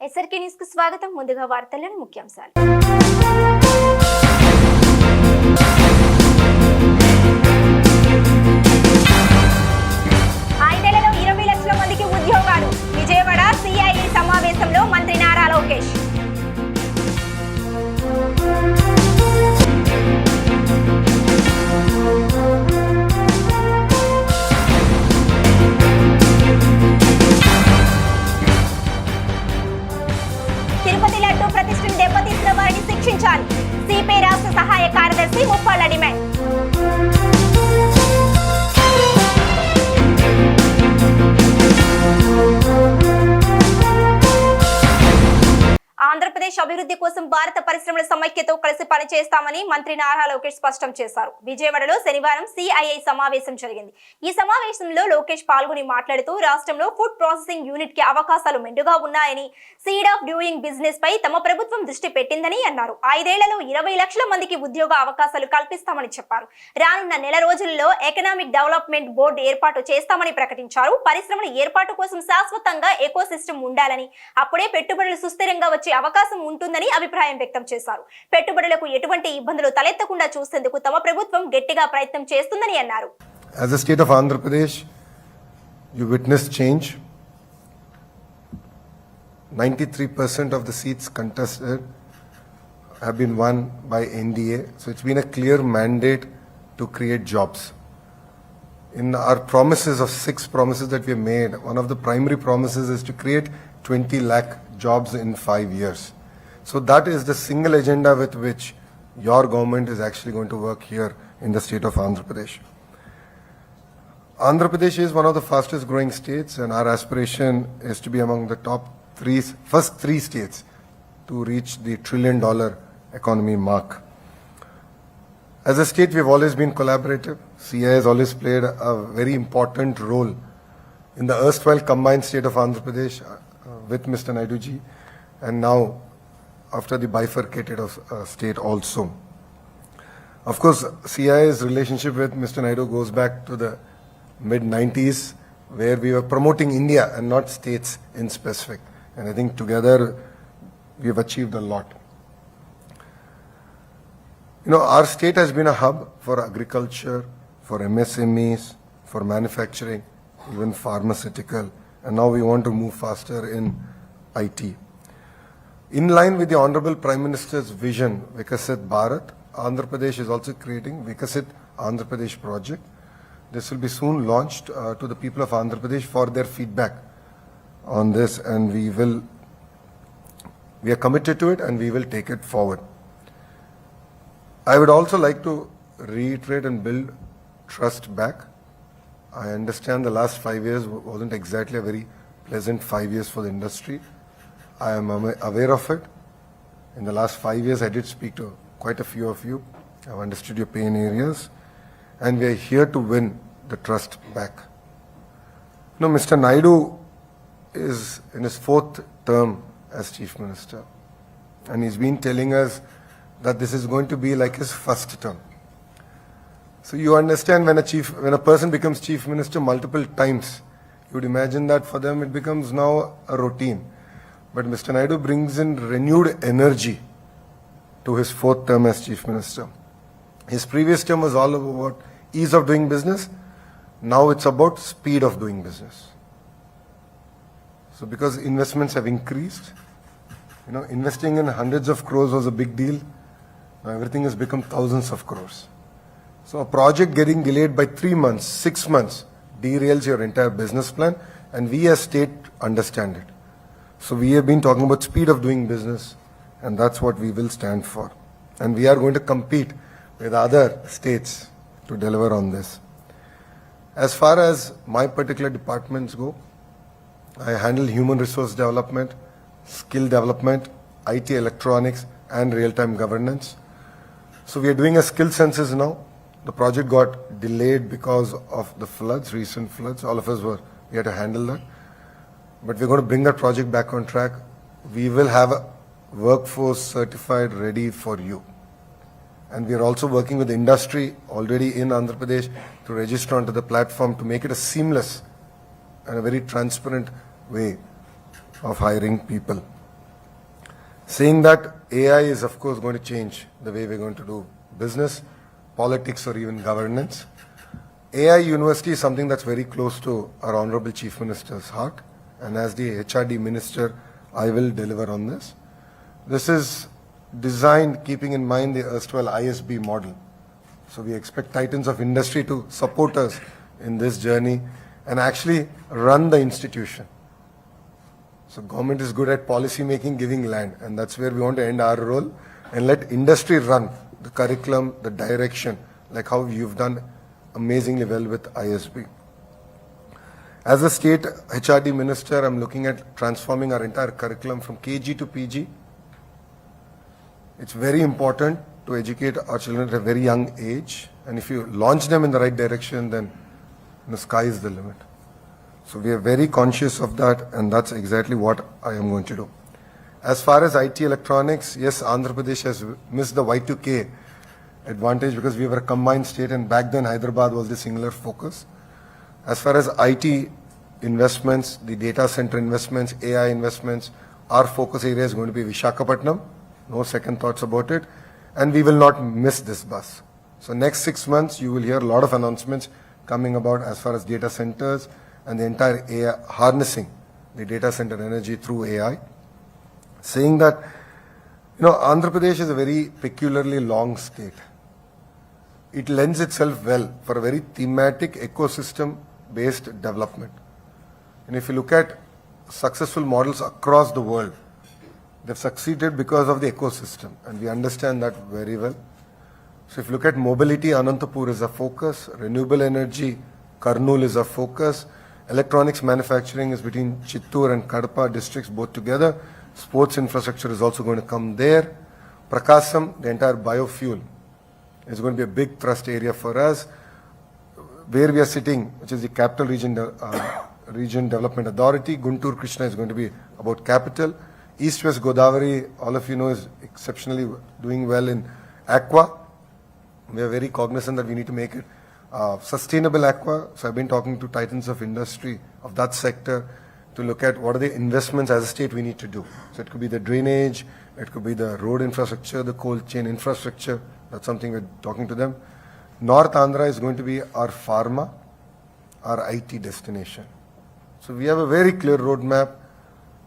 SRK న్యూస్కు స్వాగతం. ముందుగా వార్తలను ముఖ్యాంశాలు. అభివృద్ధి కోసం భారత పరిశ్రమల సమైక్యతో కలిసి పనిచేస్తామని మంత్రి నారా లోకేష్ స్పష్టం చేశారు. విజయవాడలో శనివారం సిఐఐ సమావేశం జరిగింది. ఈ సమావేశంలో లోకేష్ పాల్గొని మాట్లాడుతూ రాష్ట్రంలో ఫుడ్ ప్రాసెసింగ్ యూనిట్కి అవకాశాలు మెండుగా ఉన్నాయని సీడ్ ఆఫ్ డూయింగ్ బిజినెస్ పై తమ ప్రభుత్వం దృష్టి పెట్టిందని అన్నారు. ఐదేళ్ళలో ఇరవై లక్షల మందికి ఉద్యోగ అవకాశాలు కల్పిస్తామని చెప్పారు. రానున్న నెల రోజుల్లో ఎకనామిక్ డెవలప్మెంట్ బోర్డు ఏర్పాటు చేస్తామని ప్రకటించారు. పరిశ్రమల ఏర్పాటు కోసం శాశ్వతంగా ఎకో సిస్టమ్ ఉండాలని అప్పుడే పెట్టుబడులు సుస్థిరంగా వచ్చే అవకాశం ఉంటుందని అభిప్రాయం వ్యక్తం చేశారు పెట్టుబడులకు ఎటువంటి ఇబ్బందులు తలెత్తకుండా చూసేందుకు తమ ప్రభుత్వం గట్టిగా ప్రయత్నం చేస్తుందని అన్నారు As the state of Andhra Pradesh, you witnessed change. 93% of the seats contested have been won by NDA. So it's been a clear mandate to create jobs. In our promises of six promises that we have made, one of the primary promises is to create 20 lakh jobs in five years. So that is the single agenda with which your government is actually going to work here in the state of Andhra Pradesh. Andhra Pradesh is one of the fastest growing states, and our aspiration is to be among the top three, first three states to reach the trillion dollar economy mark. As a state, we've always been collaborative. CI has always played a very important role in the erstwhile combined state of Andhra Pradesh uh, with Mr. Naidu ji, and now after the bifurcated of, uh, state also. Of course, CI's relationship with Mr. Naidu goes back to the mid 90s, where we were promoting India and not states in specific. And I think together we have achieved a lot. You know, our state has been a hub for agriculture, for MSMEs, for manufacturing, even pharmaceutical, and now we want to move faster in IT. In line with the Honorable Prime Minister's vision, Vikasit Bharat, Andhra Pradesh is also creating Vikasit Andhra Pradesh project. This will be soon launched uh, to the people of Andhra Pradesh for their feedback on this, and we will. We are committed to it, and we will take it forward. I would also like to reiterate and build trust back. I understand the last five years wasn't exactly a very pleasant five years for the industry. I am aware of it. In the last five years, I did speak to quite a few of you. I've understood your pain areas. And we are here to win the trust back. Now, Mr. Naidu is in his fourth term as Chief Minister. And he's been telling us that this is going to be like his first term. So you understand when a chief, when a person becomes chief minister multiple times, you would imagine that for them it becomes now a routine. But Mr. Naidu brings in renewed energy to his fourth term as chief minister. His previous term was all about ease of doing business. Now it's about speed of doing business. So because investments have increased, you know, investing in hundreds of crores was a big deal. Now everything has become thousands of crores. So a project getting delayed by three months, six months, derails your entire business plan, and we as state understand it. So we have been talking about speed of doing business, and that's what we will stand for. And we are going to compete with other states to deliver on this. As far as my particular departments go, I handle human resource development, skill development, IT electronics, and real-time governance. So we are doing a skill census now. The project got delayed because of the floods, recent floods. All of us were, we had to handle that. But we're going to bring that project back on track. We will have a workforce certified ready for you. And we are also working with industry already in Andhra Pradesh to register onto the platform to make it a seamless and a very transparent way of hiring people. saying that AI is, of course, going to change the way we're going to do business, politics, or even governance. AI University is something that's very close to our Honorable Chief Minister's heart, and as the HRD Minister, I will deliver on this. This is designed keeping in mind the erstwhile ISB model. So we expect titans of industry to support us in this journey and actually run the institution. So government is good at policy making, giving land, and that's where we want to end our role and let industry run the curriculum, the direction, like how you've done amazingly well with ISB. As a state HRD minister, I'm looking at transforming our entire curriculum from KG to PG. It's very important to educate our children at a very young age, and if you launch them in the right direction, then the sky is the limit. So we are very conscious of that, and that's exactly what I am going to do. As far as IT electronics, yes, Andhra Pradesh has missed the Y2K advantage because we were a combined state, and back then Hyderabad was the singular focus. As far as IT investments, the data center investments, AI investments, our focus area is going to be Vishakhapatnam. No second thoughts about it. And we will not miss this bus. So next six months, you will hear a lot of announcements coming about as far as data centers and the entire AI, harnessing the data center energy through AI. Saying that, you know, Andhra Pradesh is a very peculiarly long state. It lends itself well for a very thematic ecosystem based development. And if you look at successful models across the world, they've succeeded because of the ecosystem, and we understand that very well. So if you look at mobility, Anantapur is a focus, renewable energy, Karnool is a focus, electronics manufacturing is between Chittoor and Kadapa districts both together, sports infrastructure is also going to come there, Prakasam, the entire biofuel, is going to be a big thrust area for us. Where we are sitting, which is the capital region, uh, region development authority, Guntur Krishna is going to be about capital. East West Godavari, all of you know, is exceptionally doing well in aqua. We are very cognizant that we need to make it uh, sustainable aqua. So I've been talking to titans of industry of that sector to look at what are the investments as a state we need to do. So it could be the drainage, it could be the road infrastructure, the cold chain infrastructure. That's something we're talking to them. North Andhra is going to be our pharma, our IT destination. So we have a very clear roadmap,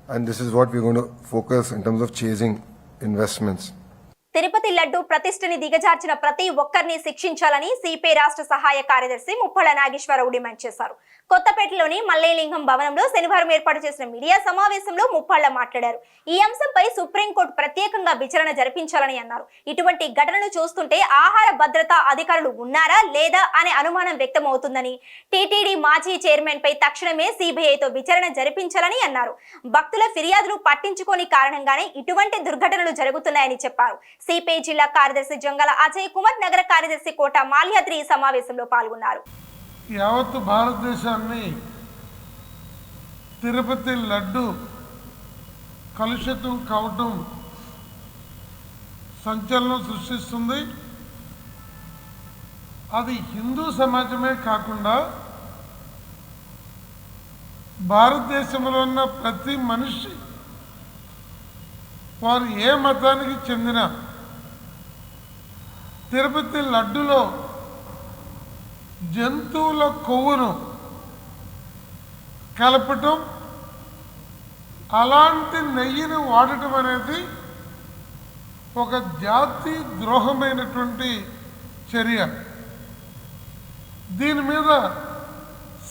and this is what we're going to focus in terms of chasing investments. Tirupati laddu ప్రతిష్టని దిగజార్చిన ప్రతి ఒక్కరిని శిక్షించాలని CPI రాష్ట్ర సహాయ కార్యదర్శి Muppala Nageswararao demand చేశారు కొత్తపేటలోని మల్లయ్యలింగం భవనంలో శనివారం ఏర్పాటు చేసిన మీడియా సమావేశంలో ముప్పాళ్ళ మాట్లాడారు. ఈ అంశంపై సుప్రీంకోర్టు ప్రత్యేకంగా విచారణ జరిపించాలని అన్నారు. ఇటువంటి ఘటనలు చూస్తుంటే ఆహార భద్రతా అధికారులు ఉన్నారా లేదా అనే అనుమానం వ్యక్తమవుతుందని టీటీడీ మాజీ చైర్మన్ పై తక్షణమే సిబిఐతో విచారణ జరిపించాలని అన్నారు. భక్తుల ఫిర్యాదులు పట్టించుకోని కారణంగానే ఇటువంటి దుర్ఘటనలు జరుగుతున్నాయని చెప్పారు. సిపిఐ జిల్లా కార్యదర్శి జంగల అజయ్ కుమార్ నగర కార్యదర్శి కోట మాల్యాద్రి ఈ సమావేశంలో పాల్గొన్నారు. యావత్ భారతదేశాన్ని తిరుపతి లడ్డు కలుషితం కావటం సంచలనం సృష్టిస్తుంది. అది హిందూ సమాజమే కాకుండా భారతదేశంలో ఉన్న ప్రతి మనిషి వారు ఏ మతానికి చెందిన తిరుపతి లడ్డులో జంతువుల కొవ్వును కలపటం అలాంటి నెయ్యిని వాడటం అనేది ఒక జాతి ద్రోహమైనటువంటి చర్య. దీని మీద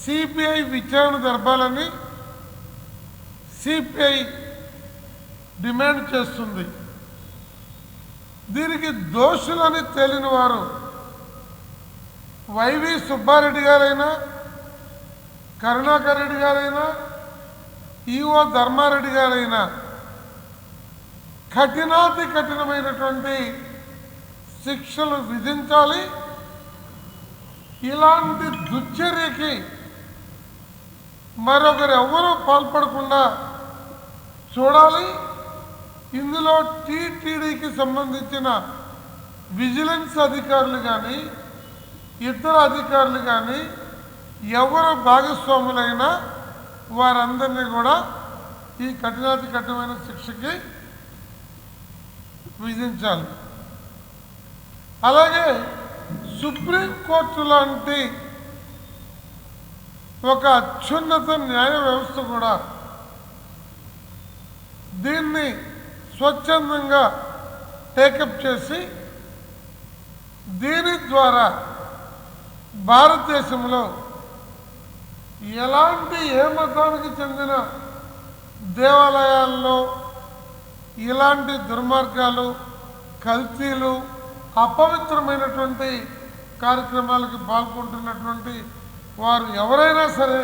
సిపిఐ విచారణ జరపాలని సిపిఐ డిమాండ్ చేస్తుంది. దీనికి దోషులని తేలిన వారు వైవి సుబ్బారెడ్డి గారైనా కరుణాకర్ రెడ్డి గారైనా ఈఓ ధర్మారెడ్డి గారైనా కఠినాతి కఠినమైనటువంటి శిక్షలు విధించాలి. ఇలాంటి దుశ్చర్యకి మరొకరు ఎవరూ పాల్పడకుండా చూడాలి. ఇందులో టీటీడీకి సంబంధించిన విజిలెన్స్ అధికారులు కానీ ఇతర అధికారులు కానీ ఎవరు భాగస్వాములైనా వారందరినీ కూడా ఈ కఠినాతి కఠినమైన శిక్షకి విధించాలి. అలాగే సుప్రీంకోర్టు లాంటి ఒక అత్యున్నత న్యాయ వ్యవస్థ కూడా దీన్ని స్వచ్ఛందంగా టేకప్ చేసి దీని ద్వారా భారతదేశంలో ఎలాంటి ఏ మతానికి చెందిన దేవాలయాల్లో ఇలాంటి దుర్మార్గాలు కల్తీలు అపవిత్రమైనటువంటి కార్యక్రమాలకు పాల్గొంటున్నటువంటి వారు ఎవరైనా సరే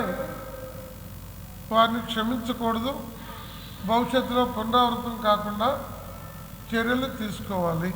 వారిని క్షమించకూడదు. భవిష్యత్తులో పునరావృతం కాకుండా చర్యలు తీసుకోవాలి.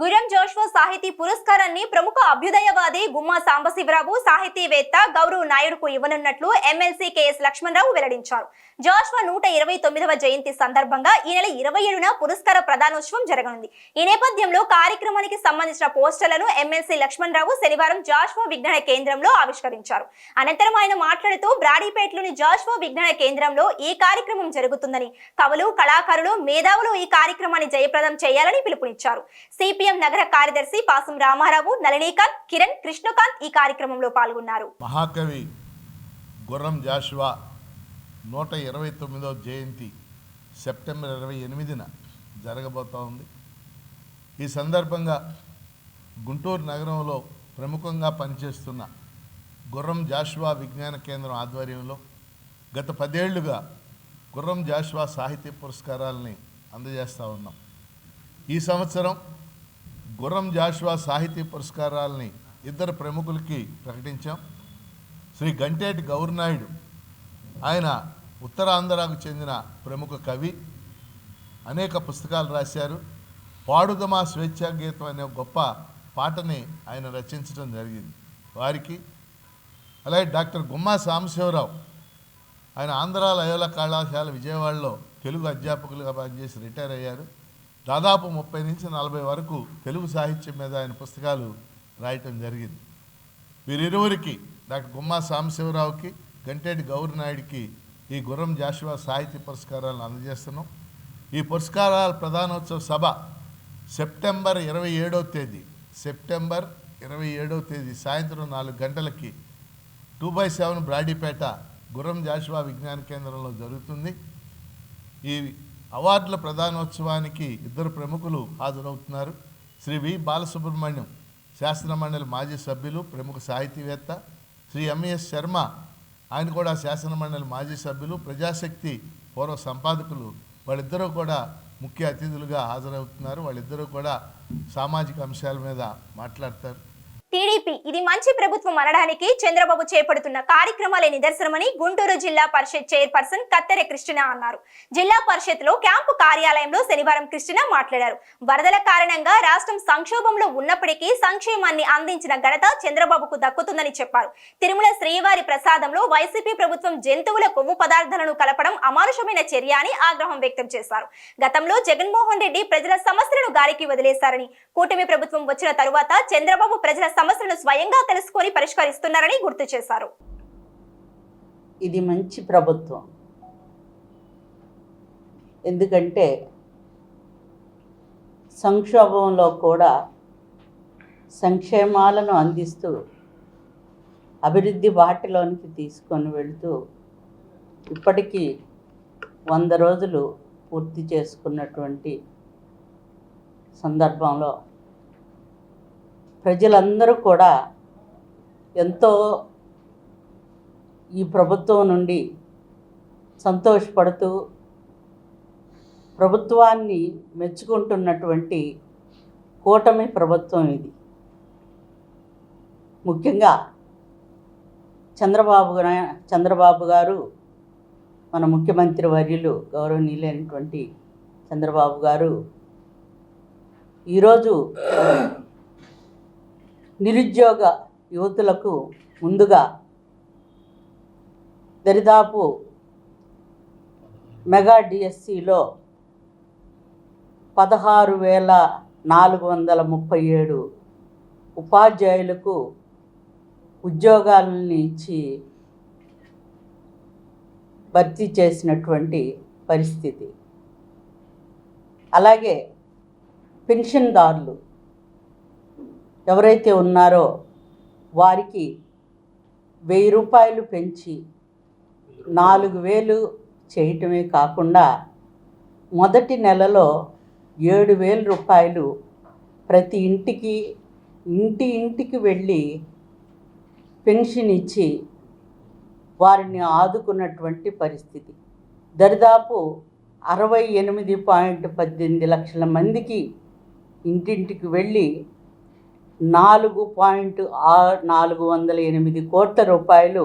గురం జోష్వా సాహితీ పురస్కారాన్ని ప్రముఖ అభ్యుదయవాది గుమ్మా సాంబశివరావు సాహితీవేత్త గౌరవ్ నాయుడుకు ఇవ్వనున్నట్లు ఎమ్మెల్సీ కెఎస్ లక్ష్మణరావు వెల్లడించారు. జాష్వా నూట ఇరవై తొమ్మిదవ జయంతి సందర్భంగా ఈ నెల ఇరవై ఏడున పురస్కార ప్రదానోత్సవం జరగనుంది. ఈ నేపథ్యంలో కార్యక్రమానికి సంబంధించిన పోస్టర్లను ఎమ్మెల్సీ లక్ష్మణరావు శనివారం జాష్వా విజ్ఞాన కేంద్రంలో ఆవిష్కరించారు. అనంతరం ఆయన మాట్లాడుతూ బ్రాడీపేటలోని జాష్వా విజ్ఞాన కేంద్రంలో ఈ కార్యక్రమం జరుగుతుందని కవులు కళాకారులు మేధావులు ఈ కార్యక్రమాన్ని జయప్రదం చేయాలని పిలుపునిచ్చారు. సిపిఎం నగర కార్యదర్శి పాసం రామారావు నళినీకాంత్ కిరణ్ కృష్ణకాంత్ ఈ కార్యక్రమంలో పాల్గొన్నారు. మహాకవి గుర్రం జాషువా నూట ఇరవై తొమ్మిదో జయంతి సెప్టెంబర్ ఇరవై ఎనిమిదిన జరగబోతూ ఉంది. ఈ సందర్భంగా గుంటూరు నగరంలో ప్రముఖంగా పనిచేస్తున్న గుర్రం జాషువా విజ్ఞాన కేంద్రం ఆధ్వర్యంలో గత పదేళ్ళుగా గుర్రం జాషువా సాహిత్య పురస్కారాలని అందజేస్తూ ఉన్నాం. ఈ సంవత్సరం గుర్రం జాషువా సాహిత్య పురస్కారాలని ఇద్దరు ప్రముఖులకి ప్రకటించాం. శ్రీ గంటేటి గౌరనాయుడు ఆయన ఉత్తరాంధ్రకు చెందిన ప్రముఖ కవి. అనేక పుస్తకాలు రాశారు. పాడుదమా స్వేచ్ఛాగీతం అనే గొప్ప పాటని ఆయన రచించడం జరిగింది. వారికి అలాగే డాక్టర్ గుమ్మా సాంబశివరావు ఆయన ఆంధ్ర లయోల కళాశాల విజయవాడలో తెలుగు అధ్యాపకులుగా పనిచేసి రిటైర్ అయ్యారు. దాదాపు ముప్పై నుంచి నలభై వరకు తెలుగు సాహిత్యం మీద ఆయన పుస్తకాలు రాయటం జరిగింది. వీరిరువురికి డాక్టర్ గుమ్మా సాంబశివరావుకి గంటేటి గౌరనాయుడికి ఈ గుర్రం జాషువా సాహిత్య పురస్కారాలను అందజేస్తున్నాం. ఈ పురస్కారాల ప్రధానోత్సవ సభ సెప్టెంబర్ ఇరవై ఏడవ తేదీ సెప్టెంబర్ ఇరవై ఏడవ తేదీ సాయంత్రం నాలుగు గంటలకి two by seven Brodipet Gurram Jashuva విజ్ఞాన కేంద్రంలో జరుగుతుంది. ఈ అవార్డుల ప్రధానోత్సవానికి ఇద్దరు ప్రముఖులు హాజరవుతున్నారు. శ్రీ వి బాలసుబ్రహ్మణ్యం శాసనమండలి మాజీ సభ్యులు ప్రముఖ సాహితీవేత్త శ్రీ ఎంఎస్ శర్మ ఆయన కూడా శాసనమండలి మాజీ సభ్యులు ప్రజాశక్తి పూర్వ సంపాదకులు. వాళ్ళిద్దరూ కూడా ముఖ్య అతిథులుగా హాజరవుతున్నారు. వాళ్ళిద్దరూ కూడా సామాజిక అంశాల మీద మాట్లాడతారు. టీడీపీ ఇది మంచి ప్రభుత్వం అనడానికి చంద్రబాబు చేపడుతున్న కార్యక్రమాలే నిదర్శనమని గుంటూరు జిల్లా పరిషత్ చైర్పర్సన్ కత్తెర కృష్ణ అన్నారు. జిల్లా పరిషత్లో క్యాంపు కార్యాలయంలో శనివారం కృష్ణ మాట్లాడారు. వరదల కారణంగా రాష్ట్రం సంక్షోభంలో ఉన్నప్పటికీ సంక్షేమాన్ని అందించిన ఘనత చంద్రబాబుకు దక్కుతుందని చెప్పారు. తిరుమల శ్రీవారి ప్రసాదంలో వైసీపీ ప్రభుత్వం జంతువుల కొవ్వు పదార్థాలను కలపడం అమానుషమైన చర్య అని ఆగ్రహం వ్యక్తం చేశారు. గతంలో జగన్మోహన్ రెడ్డి ప్రజల సమస్యలను గాలికి వదిలేశారని కూటమి ప్రభుత్వం వచ్చిన తరువాత చంద్రబాబు ప్రజల సమస్యలను స్వయంగా తెలుసుకొని పరిష్కరిస్తున్నారని గుర్తు చేశారు. ఇది మంచి ప్రభుత్వం. ఎందుకంటే సంక్షోభంలో కూడా సంక్షేమాలను అందిస్తూ అభివృద్ధి బాటలోనికి తీసుకొని వెళుతూ ఇప్పటికీ వంద రోజులు పూర్తి చేసుకున్నటువంటి సందర్భంలో ప్రజలందరూ కూడా ఎంతో ఈ ప్రభుత్వం నుండి సంతోషపడుతూ ప్రభుత్వాన్ని మెచ్చుకుంటున్నటువంటి కూటమి ప్రభుత్వం ఇది. ముఖ్యంగా చంద్రబాబు చంద్రబాబు గారు మన ముఖ్యమంత్రి వర్యులు గౌరవనీయులైనటువంటి చంద్రబాబు గారు ఈరోజు నిరుద్యోగ యువతులకు ముందుగా దరిదాపు మెగా డిఎస్సిలో పదహారు వేల నాలుగు వందల ముప్పై ఏడు ఉపాధ్యాయులకు ఉద్యోగాలని ఇచ్చి భర్తీ చేసినటువంటి పరిస్థితి. అలాగే పెన్షన్దారులు ఎవరైతే ఉన్నారో వారికి వెయ్యి రూపాయలు పెంచి నాలుగు వేలు చేయటమే కాకుండా మొదటి నెలలో ఏడు వేల రూపాయలు ప్రతి ఇంటికి ఇంటి ఇంటికి వెళ్ళి పెన్షన్ ఇచ్చి వారిని ఆదుకున్నటువంటి పరిస్థితి. దరిదాపు అరవై ఎనిమిది పాయింట్ పద్దెనిమిది లక్షల మందికి ఇంటింటికి వెళ్ళి నాలుగు పాయింట్ ఆరు నాలుగు వందల ఎనిమిది కోట్ల రూపాయలు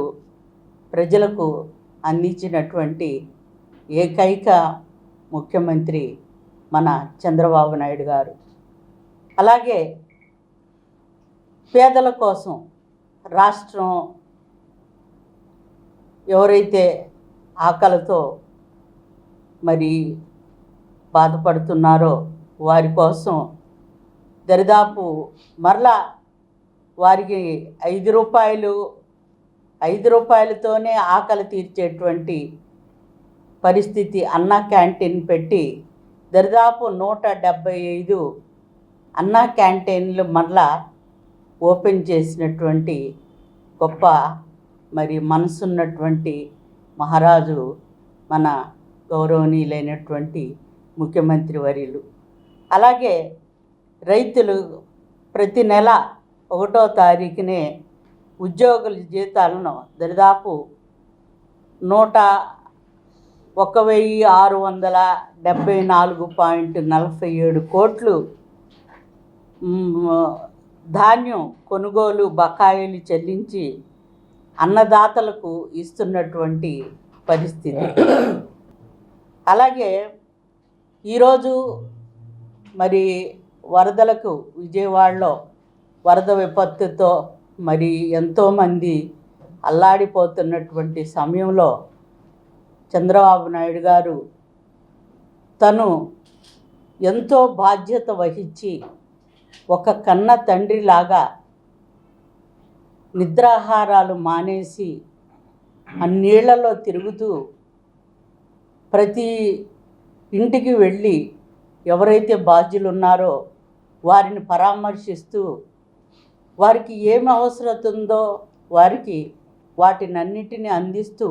ప్రజలకు అందించినటువంటి ఏకైక ముఖ్యమంత్రి మన చంద్రబాబు నాయుడు గారు. అలాగే పేదల కోసం రాష్ట్రం ఎవరైతే ఆకలితో మరి బాధపడుతున్నారో వారి కోసం దరిదాపు మరలా వారికి ఐదు రూపాయలు ఐదు రూపాయలతోనే ఆకలి తీర్చేటువంటి పరిస్థితి అన్నా క్యాంటీన్ పెట్టి దరిదాపు నూట డెబ్భై ఐదు అన్నా క్యాంటీన్లు మరలా ఓపెన్ చేసినటువంటి గొప్ప మరి మనసున్నటువంటి మహారాజు మన గౌరవనీయులైనటువంటి ముఖ్యమంత్రి వర్యులు. అలాగే రైతులు ప్రతి నెల ఒకటో తారీఖునే ఉద్యోగుల జీతాలను దరిదాపు నూట ఒక వెయ్యి ఆరు వందల డెబ్భై నాలుగు పాయింట్ నలభై ఏడు కోట్లు ధాన్యం కొనుగోలు బకాయిలు చెల్లించి అన్నదాతలకు ఇస్తున్నటువంటి పరిస్థితి. అలాగే ఈరోజు మరి వరదలకు విజయవాడలో వరద విపత్తుతో మరి ఎంతోమంది అల్లాడిపోతున్నటువంటి సమయంలో చంద్రబాబు నాయుడు గారు తను ఎంతో బాధ్యత వహించి ఒక కన్న తండ్రిలాగా నిద్రాహారాలు మానేసి అన్నీళ్ళలో తిరుగుతూ ప్రతి ఇంటికి వెళ్ళి ఎవరైతే బాధ్యులు ఉన్నారో వారిని పరామర్శిస్తూ వారికి ఏమి అవసరత ఉందో వారికి వాటినన్నిటిని అందిస్తూ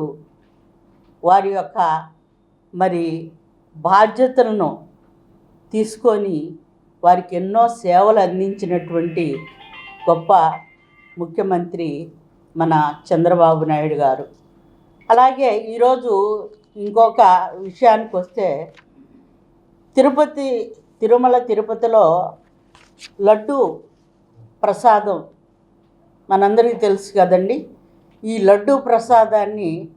వారి యొక్క మరి బాధ్యతలను తీసుకొని వారికి ఎన్నో సేవలు అందించినటువంటి గొప్ప ముఖ్యమంత్రి మన చంద్రబాబు నాయుడు గారు. అలాగే ఈరోజు ఇంకొక విషయానికి వస్తే తిరుపతి తిరుమల తిరుపతిలో లడ్డు ప్రసాదం మనందరికీ తెలుసు కదండి. ఈ లడ్డు ప్రసాదాన్ని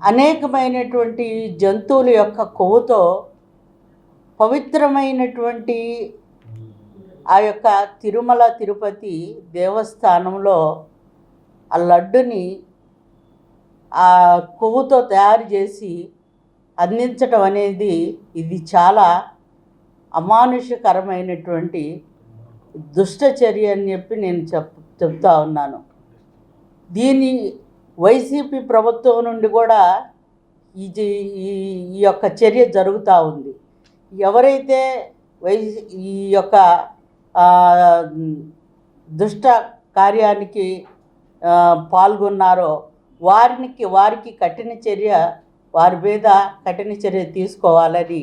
అనేకమైనటువంటి జంతువుల యొక్క కొవ్వుతో పవిత్రమైనటువంటి ఆ యొక్క తిరుమల తిరుపతి దేవస్థానంలో ఆ లడ్డుని ఆ కొవ్వుతో తయారు చేసి అందించటం అనేది ఇది చాలా అమానుషకరమైనటువంటి దుష్టచర్య అని చెప్పి నేను చెప్ చెప్తా ఉన్నాను. దీని వైసీపీ ప్రభుత్వం నుండి కూడా ఇది ఈ ఈ యొక్క చర్య జరుగుతూ ఉంది. ఎవరైతే వై ఈ యొక్క దుష్ట కార్యానికి పాల్గొన్నారో వారికి వారికి కఠిన చర్య వారి మీద కఠిన చర్య తీసుకోవాలని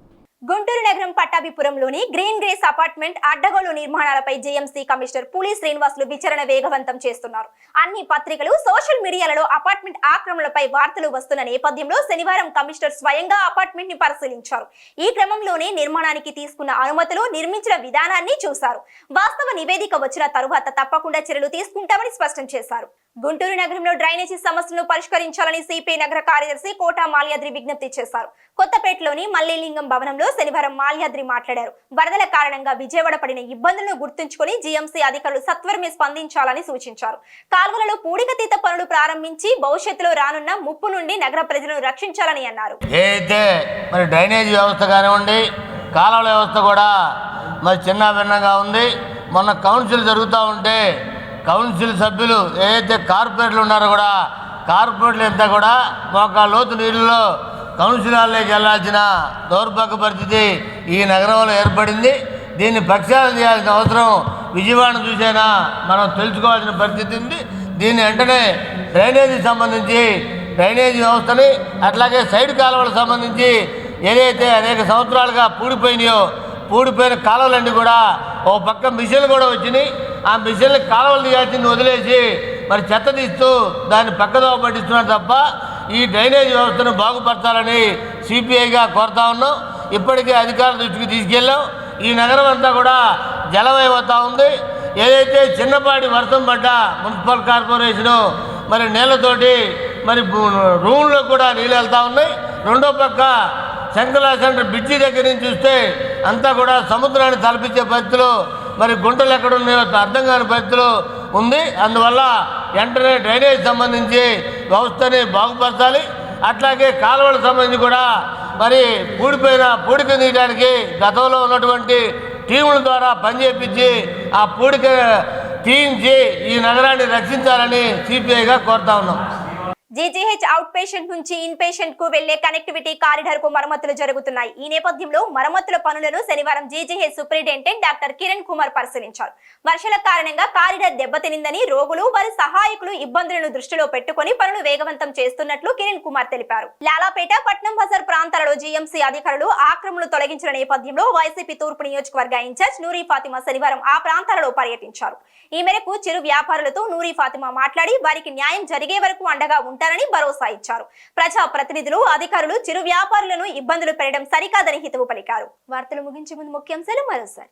గుంటూరు నగరం పట్టాభిపురంలోని గ్రీన్ గ్రేస్ అపార్ట్మెంట్ అడ్డగోలు నిర్మాణాలపై జేఎంసీ కమిషనర్ పులి శ్రీనివాసులు విచారణ వేగవంతం చేస్తున్నారు. అన్ని పత్రికలు సోషల్ మీడియాలలో అపార్ట్మెంట్ ఆక్రమణలపై వార్తలు వస్తున్న నేపథ్యంలో శనివారం కమిషనర్ స్వయంగా అపార్ట్మెంట్ని పరిశీలించారు. ఈ క్రమంలోనే నిర్మాణానికి తీసుకున్న అనుమతులు నిర్మించిన విధానాన్ని చూశారు. వాస్తవ నివేదిక వచ్చిన తరువాత తప్పకుండా చర్యలు తీసుకుంటామని స్పష్టం చేశారు. గుంటూరు నగరంలో డ్రైనేజీ సమస్యలను పరిష్కరించాలని సిపిఐ నగర కార్యదర్శి కోటా మాల్యాద్రి విజ్ఞప్తి చేశారు. కొత్తపేటలోని మల్లీలింగం భవనంలో శనివారం మాల్యాద్రి మాట్లాడారు. వరదల కారణంగా విజయవాడ పడిన ఇబ్బందులను గుర్తుంచుకొని జీఎంసీ అధికారులు సత్వరమే స్పందించాలని సూచించారు. కాల్వలలో పూడికతీత పనులు ప్రారంభించి భవిష్యత్తులో రానున్న ముప్పు నుండి నగర ప్రజలను రక్షించాలని అన్నారు. ఏదైతే మరి డ్రైనేజ్ వ్యవస్థ కానివ్వండి కాలువల వ్యవస్థ కూడా మరి చిన్న భిన్నంగా ఉంది. మొన్న కౌన్సిల్ జరుగుతూ ఉంటే కౌన్సిల్ సభ్యులు ఏదైతే కార్పొరేట్లు ఉన్నారో కూడా కార్పొరేట్లు ఎంత కూడా ఒక లోతు నీళ్ళలో కౌన్సిల్ హాల్లోకి వెళ్ళాల్సిన దౌర్భాగ్య పరిస్థితి ఈ నగరంలో ఏర్పడింది. దీన్ని ప్రక్షాళన చేయాల్సిన అవసరం విజయవాడను చూసేనా మనం తెలుసుకోవాల్సిన పరిస్థితి ఉంది. దీన్ని వెంటనే డ్రైనేజీకి సంబంధించి డ్రైనేజీ వ్యవస్థని అట్లాగే సైడ్ కాలువలకు సంబంధించి ఏదైతే అనేక సంవత్సరాలుగా పూడిపోయినాయో పూడిపోయిన కాలువలన్నీ కూడా ఓ పక్క మిషన్లు కూడా వచ్చినాయి. ఆ మిషన్లు కాలువలు తీయాల్సింది వదిలేసి మరి చెత్త తీస్తూ దాన్ని పక్కదోవ పట్టిస్తున్నారు తప్ప ఈ డ్రైనేజ్ వ్యవస్థను బాగుపరచాలని సిపిఐగా కోరుతా ఉన్నాం. ఇప్పటికే అధికారుల దృష్టికి తీసుకెళ్ళాం. ఈ నగరం అంతా కూడా జలమైపోతూ ఉంది. ఏదైతే చిన్నపాటి వర్షం పడ్డ మున్సిపల్ కార్పొరేషను మరి నీళ్ళతోటి మరి రూమ్లో కూడా నీళ్ళు వెళ్తూ ఉన్నాయి. రెండో పక్క శంకలా సెంటర్ బ్రిడ్జి దగ్గర నుంచి చూస్తే అంతా కూడా సముద్రాన్ని తలపించే పరిస్థితులు మరి గుంటలు ఎక్కడ ఉన్నాయో అర్థం కాని పరిస్థితులు ఉంది. అందువల్ల వెంటనే డ్రైనేజ్ సంబంధించి వ్యవస్థని బాగుపరచాలి. అట్లాగే కాలువలకు సంబంధించి కూడా మరి పూడిపోయిన పూడిక తీయడానికి గతంలో ఉన్నటువంటి టీముల ద్వారా పనిచేపించి ఆ పూడిక తీయించి ఈ నగరాన్ని రక్షించాలని సిపిఐగా కోరుతా ఉన్నాం. జీజీహెచ్ అవుట్ పేషెంట్ నుంచి ఇన్ పేషెంట్కు వెళ్ళే కనెక్టివిటీ కారిడార్కు మరమ్మతులు జరుగుతున్నాయి. ఈ నేపథ్యంలో మరమ్మతుల పనులను శనివారం GGH superintendent doctor Kiran Kumar పరిశీలించారు. వర్షాల కారణంగా కారిడార్ దెబ్బతినిందని రోగులు వారి సహాయకులు ఇబ్బందులను దృష్టిలో పెట్టుకుని పనులు వేగవంతం చేస్తున్నట్లు కిరణ్ కుమార్ తెలిపారు. లాలాపేట పట్నం బజార్ ప్రాంతాలలో జీఎంసీ అధికారులు ఆక్రమణలు తొలగించిన నేపథ్యంలో వైసీపీ తూర్పు నియోజకవర్గ ఇన్ఛార్జ్ నూరి ఫాతిమా శనివారం ఆ ప్రాంతాలలో పర్యటించారు. ఈ మేరకు చిరు వ్యాపారులతో నూరి ఫాతిమా మాట్లాడి వారికి న్యాయం జరిగే వరకు అండగా ఉంటారని భరోసా ఇచ్చారు. ప్రజా ప్రతినిధులు అధికారులు చిరు వ్యాపారులను ఇబ్బందులు పెట్టడం సరికాదని హితవు పలికారు. వార్తలు ముగించే ముందు ముఖ్యాంశాలు మరోసారి.